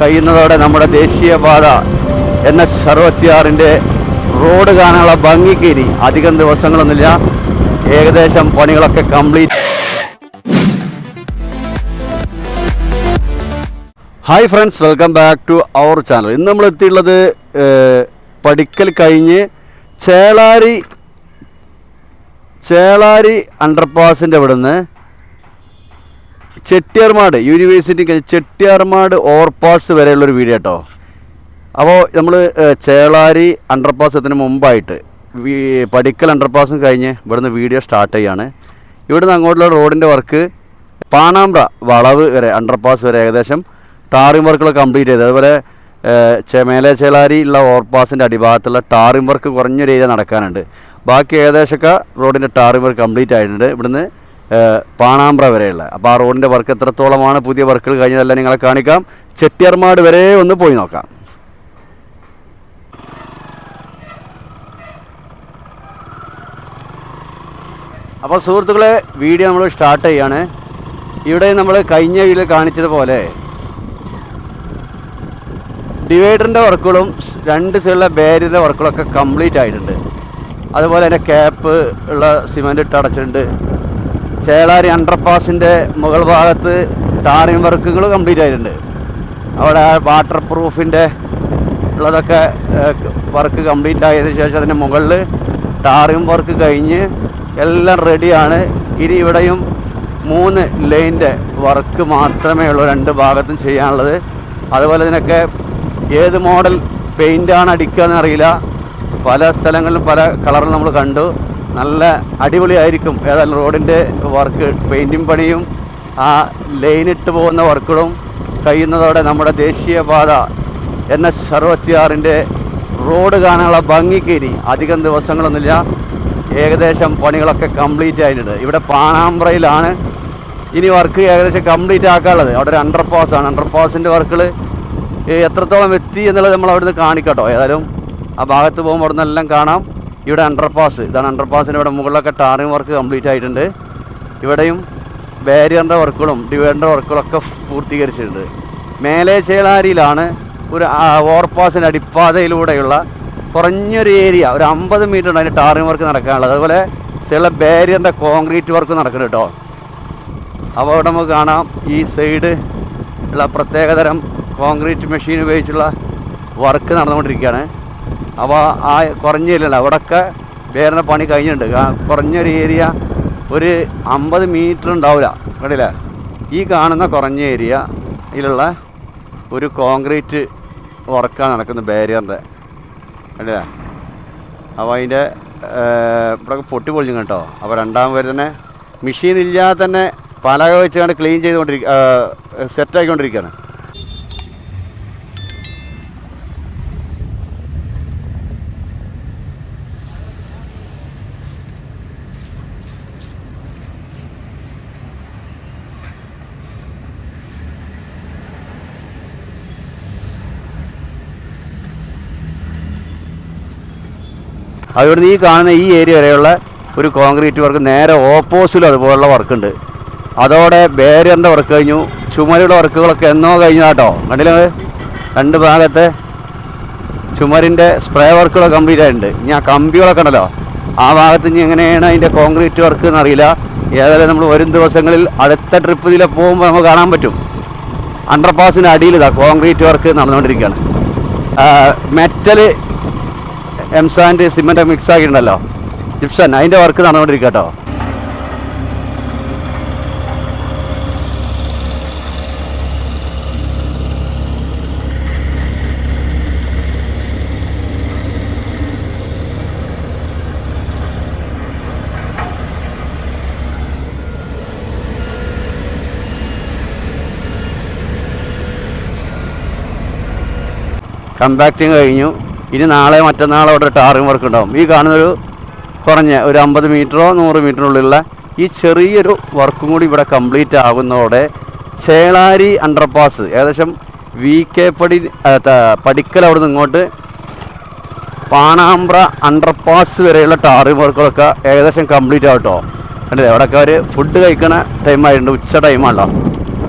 കഴിയുന്നതോടെ നമ്മുടെ ദേശീയപാത N S അറുപത്തിയാറിന്റെ road കാണാനുള്ള ഭംഗിക്ക് ഇനി അധികം ദിവസങ്ങളൊന്നുമില്ല. ഏകദേശം പണികളൊക്കെ complete. Hi friends welcome back to our channel ഇന്ന് നമ്മൾ എത്തിയുള്ളത് പഠിക്കൽ കഴിഞ്ഞ് ചേളാരി ചേളാരി അണ്ടർപാസിന്റെ ഇവിടുന്ന് ചെട്ടിയാർമാട് യൂണിവേഴ്സിറ്റി ചെട്ടിയാർമാട് ഓവർപാസ് വരെയുള്ളൊരു വീഡിയോ കേട്ടോ അപ്പോൾ നമ്മൾ ചേളാരി അണ്ടർപാസ് എത്തിന് മുമ്പായിട്ട് പടിക്കൽ അണ്ടർപാസും കഴിഞ്ഞ് ഇവിടുന്ന് വീഡിയോ സ്റ്റാർട്ട് ചെയ്യാണ്. ഇവിടുന്ന് അങ്ങോട്ടുള്ള റോഡിന്റെ വർക്ക് പാണാമ്പ്ര വളവ് വരെ അണ്ടർപാസ് വരെ ഏകദേശം ടാറിംഗ് വർക്കുകൾ കംപ്ലീറ്റ് ചെയ്ത്. അതുപോലെ മേലെ ചേളാരി ഉള്ള ഓവർപാസിന്റെ അടിഭാഗത്തുള്ള ടാറിംഗ് വർക്ക് കുറഞ്ഞൊരു ഏരിയ നടക്കാനുണ്ട്. ബാക്കി ഏകദേശമൊക്കെ റോഡിന്റെ ടാറിംഗ് വർക്ക് കംപ്ലീറ്റ് ആയിട്ടുണ്ട്. ഇവിടുന്ന് പാണാമ്പ്ര വരെയുള്ള. അപ്പോൾ ആ റോഡിന്റെ വർക്ക് എത്രത്തോളമാണ്? പുതിയ വർക്കുകൾ കഴിഞ്ഞതെല്ലാം നിങ്ങളെ കാണിക്കാം. ചെട്ടിയാർമാട് വരെ ഒന്ന് പോയി നോക്കാം. അപ്പോൾ സുഹൃത്തുക്കളെ വീഡിയോ നമ്മൾ സ്റ്റാർട്ട് ചെയ്യാണ്. ഇവിടെ നമ്മൾ കഴിഞ്ഞ വീഡിയോ കാണിച്ചതുപോലെ ഡിവൈഡറിന്റെ വർക്കുകളും രണ്ട് സൈഡിലെ ബാരിയറിന്റെ വർക്കുകളൊക്കെ കംപ്ലീറ്റ് ആയിട്ടുണ്ട്. അതുപോലെ തന്നെ ക്യാപ്പ് ഉള്ള സിമെന്റ് ഇട്ട് അടച്ചിട്ടുണ്ട്. ചേളാരി അണ്ടർപാസിന്റെ മുകൾ ഭാഗത്ത് ടാറിങ് വർക്കുകൾ കംപ്ലീറ്റ് ആയിട്ടുണ്ട്. അവിടെ വാട്ടർ പ്രൂഫിന്റെ ഉള്ളതൊക്കെ വർക്ക് കംപ്ലീറ്റ് ആയതിനു ശേഷം അതിന്റെ മുകളിൽ ടാറിങ് വർക്ക് കഴിഞ്ഞ് എല്ലാം റെഡിയാണ് ഇനി ഇവിടെയും മൂന്ന് ലൈന്റെ വർക്ക് മാത്രമേ ഉള്ളൂ രണ്ട് ഭാഗത്തും ചെയ്യാനുള്ളത്. അതുപോലെ ഇതിനൊക്കെ ഏത് മോഡൽ പെയിന്റാണ് അടിക്കുക എന്നറിയില്ല പല സ്ഥലങ്ങളിലും പല കളറിൽ നമ്മൾ കണ്ടു. നല്ല അടിപൊളിയായിരിക്കും. ഏതായാലും റോഡിന്റെ വർക്ക് പെയിന്റിങ് പണിയും ആ ലൈനിട്ട് പോകുന്ന വർക്കുകളും കഴിയുന്നതോടെ നമ്മുടെ ദേശീയപാത എൻ എസ് അറുപത്തിയാറിന്റെ റോഡ് കാണാനുള്ള ഭംഗിക്ക് ഇനി അധികം ദിവസങ്ങളൊന്നുമില്ല. ഏകദേശം പണികളൊക്കെ കംപ്ലീറ്റ് ആയിട്ടുണ്ട്. ഇവിടെ പാണാമ്പ്രയിലാണ് ഇനി വർക്ക് ഏകദേശം കംപ്ലീറ്റ് ആക്കാനുള്ളത്. അവിടെ ഒരു അണ്ടർപാസ് ആണ്. അണ്ടർപാസിന്റെ വർക്കുകൾ എത്രത്തോളം എത്തി എന്നുള്ളത് നമ്മൾ അവിടുന്ന് കാണിക്കട്ടോ. ഏതായാലും ആ ഭാഗത്ത് പോകുമ്പോൾ അവിടെ നിന്നെല്ലാം കാണാം. ഇവിടെ അണ്ടർപാസ് ഇതാണ് അണ്ടർപാസിന്റെ ഇവിടെ മുകളിലൊക്കെ ടാറിങ് വർക്ക് കംപ്ലീറ്റ് ആയിട്ടുണ്ട്. ഇവിടെയും ബാരിയറിന്റെ വർക്കുകളും ഡിവൈഡറിന്റെ വർക്കുകളൊക്കെ പൂർത്തീകരിച്ചിട്ടുണ്ട്. മേലെ ചേളാരിയിലാണ് ഒരു ഓവർപാസിന്റെ അടിപ്പാതയിലൂടെയുള്ള കുറഞ്ഞൊരു ഏരിയ ഒരു അമ്പത് മീറ്റർ ഉണ്ട് അതിന് ടാറിങ് വർക്ക് നടക്കാനുള്ളത്. അതുപോലെ ചില ബാരിയറിന്റെ കോൺക്രീറ്റ് വർക്ക് നടക്കുന്നുണ്ട് കേട്ടോ. അപ്പോൾ അവിടെ നമുക്ക് കാണാം ഈ സൈഡ് ഉള്ള പ്രത്യേകതരം കോൺക്രീറ്റ് മെഷീൻ ഉപയോഗിച്ചുള്ള വർക്ക് നടന്നുകൊണ്ടിരിക്കുകയാണ്. അപ്പോൾ ആ കുറഞ്ഞ ഏരിയ അവിടെയൊക്കെ വേറെ പണി കഴിഞ്ഞിട്ടുണ്ട്. കുറഞ്ഞൊരു ഏരിയ ഒരു അമ്പത് മീറ്റർ ഉണ്ടാവില്ല. കണ്ടില്ലേ? ഈ കാണുന്ന കുറഞ്ഞ ഏരിയ ഏരിയയിലുള്ള ഒരു കോൺക്രീറ്റ് വർക്കാണ് നടക്കുന്നത് ബാരിയറിന്റെ. കണ്ടില്ലേ? അപ്പോൾ അതിന്റെ ഇവിടെ പൊട്ടി പൊളിഞ്ഞു കേട്ടോ. അപ്പോൾ രണ്ടാം പേര് തന്നെ മെഷീൻ ഇല്ലാതെ തന്നെ പലക വെച്ചുകൊണ്ട് ക്ലീൻ ചെയ്തുകൊണ്ടിരിക്കുക സെറ്റാക്കിക്കൊണ്ടിരിക്കുകയാണ് അതുകൊണ്ട് ഈ കാണുന്ന ഈ ഏരിയ വരെയുള്ള ഒരു കോൺക്രീറ്റ് വർക്ക് നേരെ ഓപ്പോസിലും അതുപോലുള്ള വർക്കുണ്ട് അതോടെ ബാരിയറിന്റെ വർക്ക് കഴിഞ്ഞു. ചുമരുടെ വർക്കുകളൊക്കെ എന്നോ കഴിഞ്ഞാട്ടോ കണ്ടില്ലേ? രണ്ട് ഭാഗത്തെ ചുമരിന്റെ സ്പ്രേ വർക്കുകൾ കംപ്ലീറ്റ് ആയിട്ടുണ്ട്. ഇനി ആ കമ്പികളൊക്കെ ഉണ്ടല്ലോ. ആ ഭാഗത്ത് ഇനി എങ്ങനെയാണ് അതിന്റെ കോൺക്രീറ്റ് വർക്ക് എന്നറിയില്ല ഏതായാലും നമ്മൾ വരും ദിവസങ്ങളിൽ അടുത്ത ട്രിപ്പ് ഇതിലെ പോകുമ്പോൾ നമുക്ക് കാണാൻ പറ്റും. അണ്ടർപാസിന്റെ അടിയിൽ ഇതാ കോൺക്രീറ്റ് വർക്ക് നടന്നുകൊണ്ടിരിക്കുകയാണ്. Metal M sand cement mix ആക്കിയിട്ടുണ്ടല്ലോ gypsum അതിന്റെ വർക്ക് നടന്നുകൊണ്ടിരിക്കുക കേട്ടോ. കമ്പാക്റ്റിങ് കഴിഞ്ഞു. ഇനി നാളെ മറ്റന്നാളെ അവിടെ ടാറിങ് വർക്ക് ഉണ്ടാവും. ഈ കാണുന്നൊരു കുറഞ്ഞ ഒരു അമ്പത് മീറ്ററോ നൂറ് മീറ്ററിനുള്ളിലുള്ള ഈ ചെറിയൊരു വർക്കും കൂടി ഇവിടെ കംപ്ലീറ്റ് ആകുന്നതോടെ ചേളാരി അണ്ടർപാസ് ഏകദേശം വി കെ പടി പടിക്കൽ അവിടെ നിന്ന് ഇങ്ങോട്ട് പാണാമ്പ്ര അണ്ടർപാസ് വരെയുള്ള ടാറിങ് വർക്കുകളൊക്കെ ഏകദേശം കംപ്ലീറ്റ് ആവട്ടോ. കണ്ടില്ലേ? അവിടെയൊക്കെ അവർ ഫുഡ് കഴിക്കണ ടൈമായിട്ടുണ്ട് ഉച്ച ടൈമാണല്ലോ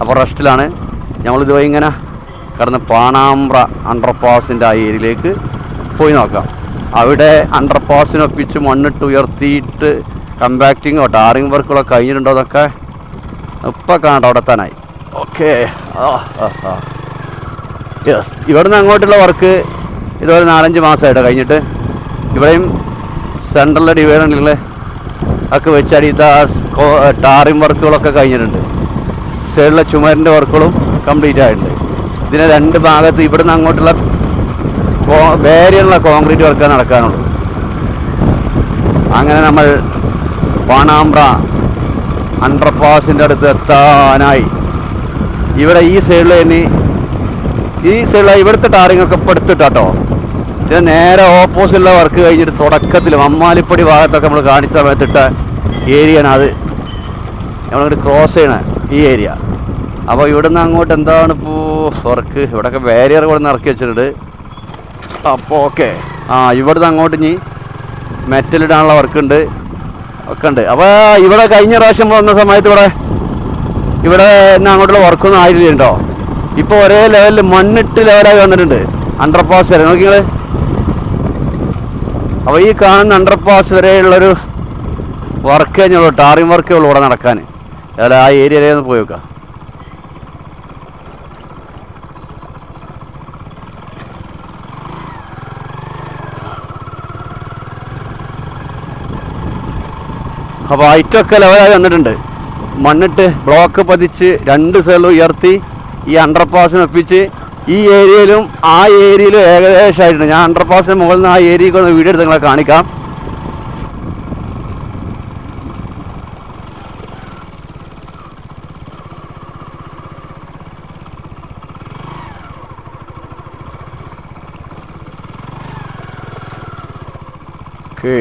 അപ്പോൾ റെസ്റ്റിലാണ് ഞങ്ങളിതുപോയി ഇങ്ങനെ കടന്ന് പാണാമ്പ്ര അണ്ടർപാസിന്റെ ആ ഏരിയയിലേക്ക് പോയി നോക്കാം. അവിടെ അണ്ടർപാസിനൊപ്പിച്ച് മണ്ണിട്ട് ഉയർത്തിയിട്ട് കമ്പാക്റ്റിങ്ങോ ടാറിങ് വർക്കുകളോ കഴിഞ്ഞിട്ടുണ്ടോ എന്നൊക്കെ ഇപ്പം കാണട്ടെ അവിടെ തന്നായി ഓക്കെ യെസ് ഇവിടുന്ന് അങ്ങോട്ടുള്ള വർക്ക് ഇതുപോലെ നാലഞ്ച് മാസമായിട്ടോ കഴിഞ്ഞിട്ട്. ഇവിടെയും സെൻട്രലിലെ ഡിവൈഡറിലുള്ള ഒക്കെ വെച്ചടിത്ത ടാറിങ് വർക്കുകളൊക്കെ കഴിഞ്ഞിട്ടുണ്ട്. സൈഡിലെ ചുമരിന്റെ വർക്കുകളും കംപ്ലീറ്റ് ആയിട്ടുണ്ട്. ഇതിനെ രണ്ട് ഭാഗത്ത് ഇവിടുന്ന് അങ്ങോട്ടുള്ള വേരെയുള്ള കോൺക്രീറ്റ് വർക്ക് നടക്കാനുള്ളൂ. അങ്ങനെ നമ്മൾ പാണാമ്പ്ര അണ്ടർപാസിന്റെ അടുത്ത് എത്താനായി. ഇവിടെ ഈ സൈഡിൽ ഇനി ഈ സൈഡിൽ ഇവിടുത്തെ ടാറിങ് ഒക്കെ ഇപ്പോൾ എടുത്തിട്ടോ ഇത് നേരെ ഓപ്പോസിറ്റുള്ള വർക്ക് കഴിഞ്ഞിട്ട് തുടക്കത്തിൽ മമ്മാലിപ്പടി ഭാഗത്തൊക്കെ നമ്മൾ കാണിച്ച സമയത്തിട്ട ഏരിയയാണ് അത്. നമ്മളിങ്ങോട്ട് ക്രോസ് ചെയ്യണ ഈ ഏരിയ അപ്പോൾ ഇവിടുന്ന് അങ്ങോട്ട് എന്താണ് ഇപ്പോൾ വർക്ക് ഇവിടെയൊക്കെ ബാരിയർ ഇവിടെ നിന്ന് ഇറക്കി വെച്ചിട്ടുണ്ട്. അപ്പോൾ ഓക്കെ. ആ ഇവിടുന്ന് അങ്ങോട്ട് ഇനി മെറ്റലിടാനുള്ള വർക്ക് ഉണ്ട് ഒക്കെ ഉണ്ട്. അപ്പോൾ ഇവിടെ കഴിഞ്ഞ പ്രാവശ്യം വന്ന സമയത്ത് ഇവിടെ ഇവിടെ നിന്ന് അങ്ങോട്ടുള്ള വർക്കൊന്നും ആയില്ല കേട്ടോ ഇപ്പോൾ ഒരേ ലെവലിൽ മണ്ണിട്ട് ലെവലായി വന്നിട്ടുണ്ട്. അണ്ടർപാസ് വരെ. നോക്കിങ്ങൾ അപ്പോൾ ഈ കാണുന്ന അണ്ടർപാസ് വരെയുള്ളൊരു വർക്ക് കഴിഞ്ഞുള്ളൂ ടാറിങ് വർക്കേ ഉള്ളൂ ഇവിടെ നടക്കാൻ. അതായത് ആ ഏരിയയിലൊന്ന് പോയി നോക്കാം. ഹൈറ്റൊക്കെ ലെവലായി വന്നിട്ടുണ്ട്. മണ്ണിട്ട് ബ്ലോക്ക് പതിച്ച് രണ്ട് സ്ഥലം ഉയർത്തി ഈ അണ്ടർപാസിന് ഒപ്പിച്ച് ഈ ഏരിയയിലും ആ ഏരിയയിലും ഏകദേശമായിട്ടുണ്ട് ഞാൻ അണ്ടർപാസിന് മുകളിൽ നിന്ന് ആ ഏരിയക്ക് ഒന്ന് വീഡിയോ എടുത്ത് നിങ്ങളെ കാണിക്കാം. ഓക്കേ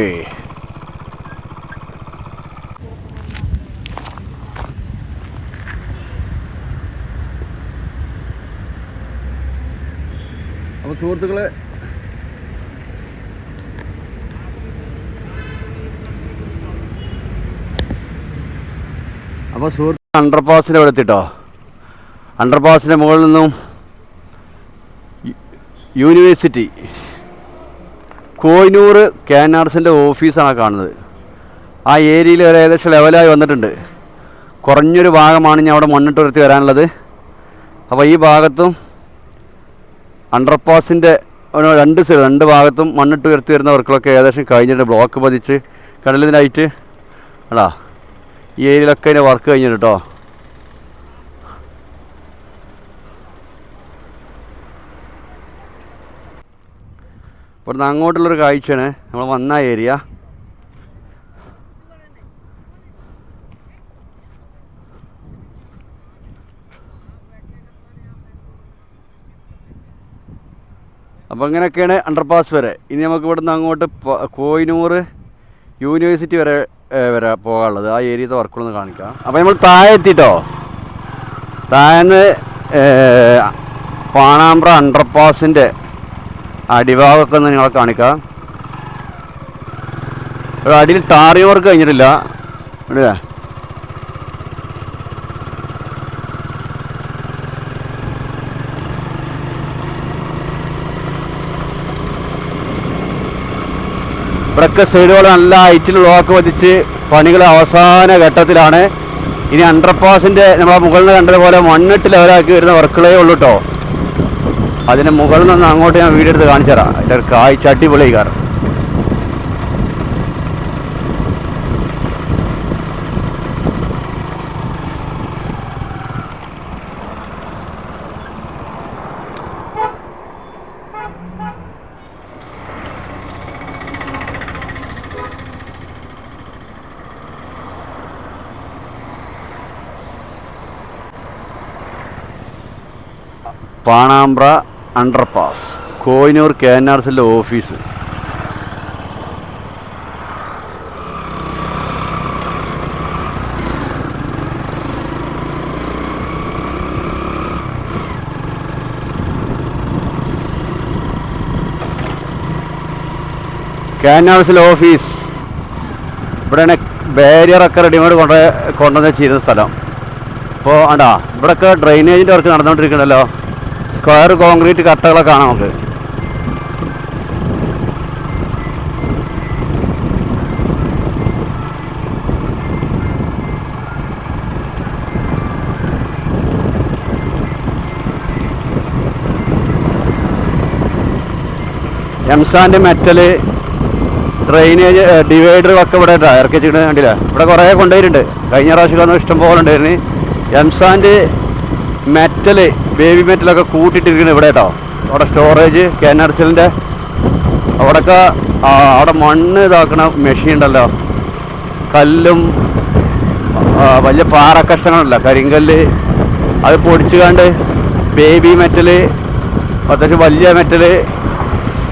സുഹൃത്തുക്കളെ. അപ്പോൾ സുഹൃത്ത് അണ്ടർപാസിന്റെ അവിടെ എത്തിട്ടോ അണ്ടർപാസിന്റെ മുകളിൽ നിന്നും യൂണിവേഴ്സിറ്റി കോയിനൂർ കാനാർസിന്റെ ഓഫീസാണ് കാണുന്നത്. ആ ഏരിയയിൽ ഒരു ഏകദേശം ലെവലായി വന്നിട്ടുണ്ട്. കുറഞ്ഞൊരു ഭാഗമാണ് ഞാൻ അവിടെ മുന്നിട്ട് ഉയർത്തി വരാനുള്ളത്. അപ്പോൾ ഈ ഭാഗത്തും അണ്ടർപാസിന്റെ രണ്ട് സൈഡ് രണ്ട് ഭാഗത്തും മണ്ണിട്ട് ഉയർത്തി വരുന്ന വർക്കുകളൊക്കെ ഏകദേശം കഴിഞ്ഞിട്ട് ബ്ലോക്ക് പതിച്ച് കടലിനായിട്ട്. അടാ ഈ ഏരിയയിലൊക്കെ അതിന്റെ വർക്ക് കഴിഞ്ഞിട്ട് കേട്ടോ ഇവിടുന്ന് അങ്ങോട്ടുള്ളൊരു കാഴ്ചയാണ്. നമ്മൾ വന്ന ഏരിയ അപ്പോൾ അങ്ങനെയൊക്കെയാണ് അണ്ടർപാസ് വരെ. ഇനി നമുക്ക് ഇവിടുന്ന് അങ്ങോട്ട് കോയിനൂർ യൂണിവേഴ്സിറ്റി വരെ വരെ പോകാനുള്ളത്. ആ ഏരിയത്തെ വർക്കുകളൊന്ന് കാണിക്കാം. അപ്പോൾ നമ്മൾ താഴെ എത്തിയിട്ടോ താഴെന്ന് പാണാമ്പ്ര അണ്ടർപാസിന്റെ അടിഭാഗമൊക്കെ ഒന്ന് നിങ്ങളെ കാണിക്കാം. അടിയിൽ ടാറി വർക്ക് കഴിഞ്ഞിട്ടില്ല. ഇവിടെ ഇവിടെയൊക്കെ സൈഡുകൾ നല്ല ഹൈറ്റിൽ ബ്ലോക്ക് പതിച്ച് പണികൾ അവസാന ഘട്ടത്തിലാണ്. ഇനി അണ്ടർപാസിന്റെ നമ്മളെ മുകളിൽ കണ്ടതുപോലെ മണ്ണിട്ട് ലെവലാക്കി വരുന്ന വർക്കുകളേ ഉള്ളൂ കേട്ടോ അതിന് മുകളിൽ നിന്ന് അങ്ങോട്ട് ഞാൻ വീടെടുത്ത് കാണിച്ചു തരാം അതിന്റെ കാഴ്ച അടിപൊളി കാരണം. Panambra underpass Kohinoor K N R സിന്റെ ഓഫീസ്. കെ എൻ ആർ സിലെ ഓഫീസ്. ഇവിടെയാണ് ബാരിയറൊക്കെ റെഡിമേഡ് കൊണ്ട് കൊണ്ടുവന്ന് ചെയ്യുന്ന സ്ഥലം. അപ്പോൾ ആണ്ടാ ഇവിടെയൊക്കെ ഡ്രെയിനേജിന്റെ വർക്ക് നടന്നുകൊണ്ടിരിക്കണല്ലോ സ്ക്വയർ കോൺക്രീറ്റ് കട്ടകളൊക്കെ കാണാം നമുക്ക്. എംസാന്റെ മെറ്റൽ ഡ്രെയിനേജ് ഡിവൈഡറുകളൊക്കെ ഇവിടെ ഇറക്കി കണ്ടില്ല? ഇവിടെ കുറേ കൊണ്ടുവരുന്നുണ്ട് കഴിഞ്ഞ പ്രാവശ്യം ഇഷ്ടം പോലെ ഉണ്ടായിരുന്നു. എംസാന്റെ മെറ്റൽ ബേബി മെറ്റലൊക്കെ കൂട്ടിയിട്ടിരിക്കുന്നത് ഇവിടെ കേട്ടോ അവിടെ സ്റ്റോറേജ് കെനർസലിന്റെ അവിടെയൊക്കെ അവിടെ മണ്ണ് ഇതാക്കണ മെഷീൻ ഉണ്ടല്ലോ. കല്ലും വലിയ പാറക്കഷ്ണങ്ങളല്ല കരിങ്കല്ല്. അത് പൊടിച്ചു കണ്ട് ബേബി മെറ്റൽ അത്യാവശ്യം വലിയ മെറ്റൽ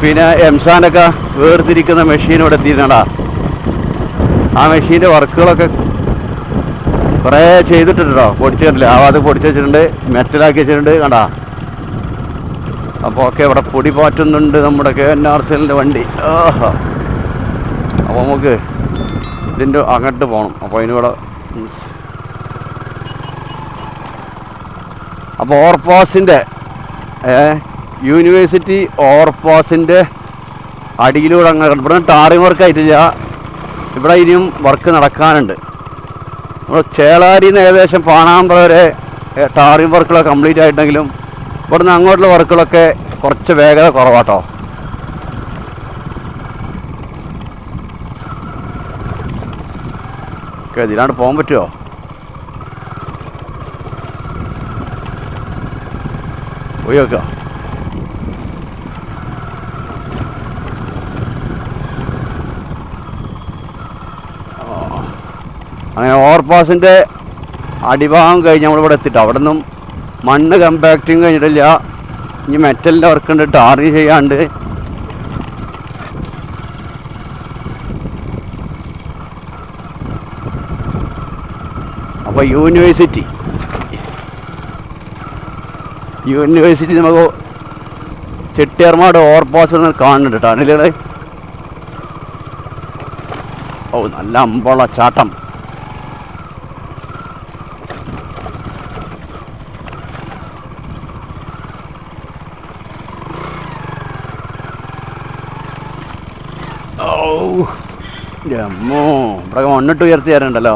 പിന്നെ എംസാനൊക്കെ വേർതിരിക്കുന്ന മെഷീൻ ഇവിടെ എത്തിയിരുന്നടാ ആ മെഷീന്റെ വർക്കുകളൊക്കെ കുറേ ചെയ്തിട്ടുണ്ട്? പൊടിച്ചു കണ്ടില്ല? ആ ഭാഗത്ത് പൊടിച്ച് വെച്ചിട്ടുണ്ട്. മെറ്റലാക്കി വെച്ചിട്ടുണ്ട്. കണ്ടാ? അപ്പോൾ ഒക്കെ ഇവിടെ പൊടി പാറ്റുന്നുണ്ട് നമ്മുടെ കെ എൻ ആർ സെല്ലിന്റെ വണ്ടി. അപ്പോൾ നമുക്ക് ഇതിന്റെ അങ്ങോട്ട് പോകണം അപ്പോൾ അതിനിവിടെ അപ്പോൾ ഓർപ്പാസിന്റെ യൂണിവേഴ്സിറ്റി ഓർപ്പാസിന്റെ അടിയിലൂടെ അങ്ങനെ ഇവിടെ ടാറിങ് വർക്ക് ആയിട്ടില്ല ഇവിടെ ഇനിയും വർക്ക് നടക്കാനുണ്ട്. നമ്മൾ ചേളാരിയിൽ നിന്ന് ഏകദേശം പാണാമ്പ്ര വരെ ടാറിങ് വർക്കുകളൊക്കെ കംപ്ലീറ്റ് ആയിട്ടുണ്ടെങ്കിലും ഇവിടുന്ന് അങ്ങോട്ടുള്ള വർക്കുകളൊക്കെ കുറച്ച് വേഗത കുറവാട്ടോ. ഓക്കെ ഇതിലാണ്ട് പോകാൻ പറ്റുമോ പോയി അങ്ങനെ ഓവർപാസിന്റെ അടിഭാഗം കഴിഞ്ഞ് നമ്മളിവിടെ എത്തിയിട്ട് അവിടെ നിന്നും മണ്ണ് കമ്പാക്റ്റിങ് കഴിഞ്ഞിട്ടില്ല. ഇനി മെറ്റലിന്റെ വർക്ക് ഉണ്ട് ടാറിങ് ചെയ്യാണ്ട് അപ്പോൾ യൂണിവേഴ്സിറ്റി യൂണിവേഴ്സിറ്റി നമുക്ക് ചെട്ടിയർമാട് ഓവർപാസ് കാണുന്നുണ്ട് അതിലെ ഓ നല്ല അമ്പള ചാട്ടം ഓ അമ്മോ ഇവിടെ മണ്ണിട്ട് ഉയർത്തി തരണ്ടല്ലോ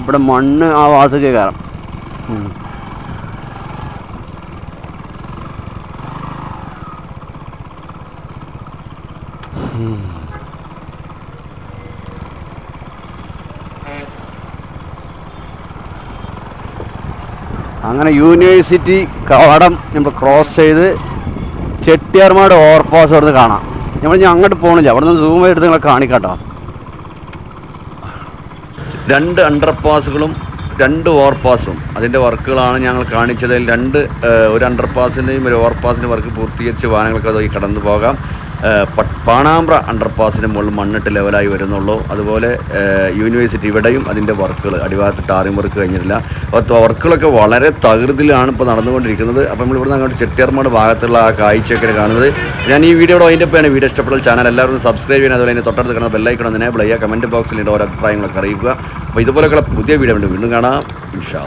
ഇവിടെ മണ്ണ് ആ ഭാഗത്തേക്ക് കയറാം. അങ്ങനെ യൂണിവേഴ്സിറ്റി കവാടം നമ്മൾ ക്രോസ് ചെയ്ത് ചെട്ടിയാർമാട് ഓവർപാസ് അവിടുന്ന് കാണാം. നമ്മൾ ഞാൻ അങ്ങോട്ട് പോകണില്ല അവിടെ നിന്ന് സൂം എടുത്ത് നിങ്ങളെ കാണിക്കാട്ടോ. രണ്ട് അണ്ടർപാസുകളും രണ്ട് ഓവർപാസും അതിന്റെ വർക്കുകളാണ് ഞങ്ങൾ കാണിച്ചതിൽ രണ്ട് ഒരു അണ്ടർപാസിന്റെയും ഒരു ഓവർപാസിന്റെ വർക്ക് പൂർത്തീകരിച്ച് വാഹനങ്ങൾക്ക് അത് കടന്നു പോകാം. പാണാമ്പ്ര അണ്ടർപാസിന് മുകളിൽ മണ്ണിട്ട് ലെവലായി വരുന്നുള്ളൂ. അതുപോലെ യൂണിവേഴ്സിറ്റി ഇവിടെയും അതിന്റെ വർക്കുകൾ അടിഭാഗത്ത് ടാറിംഗ് വർക്ക് കഴിഞ്ഞിട്ടില്ല. അപ്പോൾ വർക്കുകളൊക്കെ വളരെ തകൃതിയിലാണ് ഇപ്പോൾ നടന്നുകൊണ്ടിരിക്കുന്നത്. അപ്പോൾ നമ്മൾ ഇവിടുന്ന് അങ്ങോട്ട് ചെട്ടിയാർമാട് ഭാഗത്തുള്ള ആ കാഴ്ചയൊക്കെ കാണുന്നത്. ഞാൻ ഈ വീഡിയോയുടെ അതിന്റെ പേയാണ് വീഡിയോ ഇഷ്ടപ്പെട്ടാൽ ചാനൽ എല്ലാവരും സബ്സ്ക്രൈബ് ചെയ്യാൻ അതുപോലെ തൊട്ടടുത്ത് കാണുന്ന ബെല്ലൈക്കണം എനേബിൾ ചെയ്യുക. കമന്റ് ബോക്സിൽ ഓരോ അഭിപ്രായങ്ങളൊക്കെ അറിയിക്കുക. അപ്പോൾ ഇതുപോലെയുള്ള പുതിയ വീഡിയോ വീണ്ടും കാണാം. ഇൻഷാ.